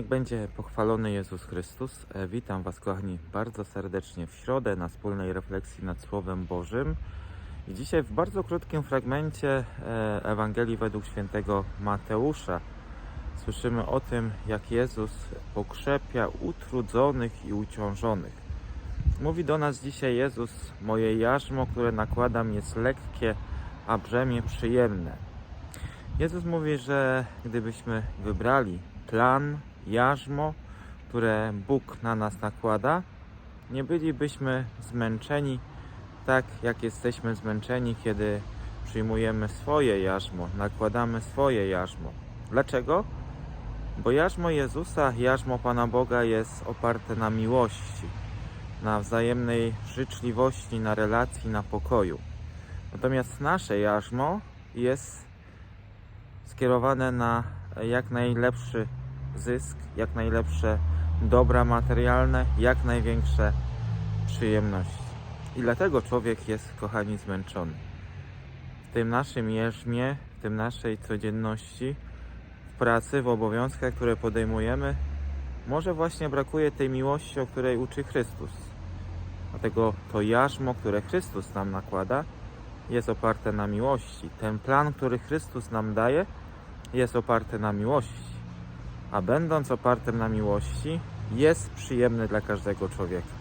Niech będzie pochwalony Jezus Chrystus. E, Witam Was, kochani, bardzo serdecznie w środę na wspólnej refleksji nad Słowem Bożym. I dzisiaj w bardzo krótkim fragmencie e, Ewangelii według świętego Mateusza słyszymy o tym, jak Jezus pokrzepia utrudzonych i uciążonych. Mówi do nas dzisiaj Jezus: Moje jarzmo, które nakładam, jest lekkie, a brzemię przyjemne. Jezus mówi, że gdybyśmy wybrali plan, jarzmo, które Bóg na nas nakłada, nie bylibyśmy zmęczeni tak, jak jesteśmy zmęczeni, kiedy przyjmujemy swoje jarzmo, nakładamy swoje jarzmo. Dlaczego? Bo jarzmo Jezusa, jarzmo Pana Boga jest oparte na miłości, na wzajemnej życzliwości, na relacji, na pokoju. Natomiast nasze jarzmo jest skierowane na jak najlepszy zysk, jak najlepsze dobra materialne, jak największe przyjemności. I dlatego człowiek jest, kochani, zmęczony. W tym naszym jeżmie, w tym naszej codzienności, w pracy, w obowiązkach, które podejmujemy, może właśnie brakuje tej miłości, o której uczy Chrystus. Dlatego to jarzmo, które Chrystus nam nakłada, jest oparte na miłości. Ten plan, który Chrystus nam daje, jest oparte na miłości. A będąc opartym na miłości, jest przyjemny dla każdego człowieka.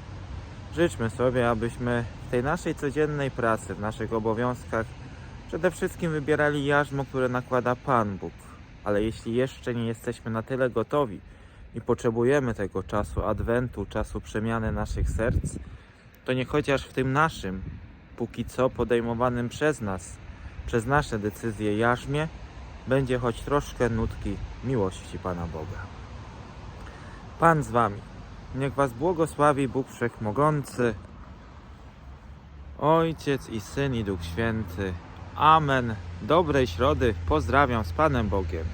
Życzmy sobie, abyśmy w tej naszej codziennej pracy, w naszych obowiązkach, przede wszystkim wybierali jarzmo, które nakłada Pan Bóg. Ale jeśli jeszcze nie jesteśmy na tyle gotowi i potrzebujemy tego czasu adwentu, czasu przemiany naszych serc, to nie chociaż w tym naszym, póki co podejmowanym przez nas, przez nasze decyzje jarzmie, będzie choć troszkę nutki miłości Pana Boga. Pan z Wami. Niech Was błogosławi Bóg Wszechmogący, Ojciec i Syn i Duch Święty. Amen. Dobrej środy. Pozdrawiam z Panem Bogiem.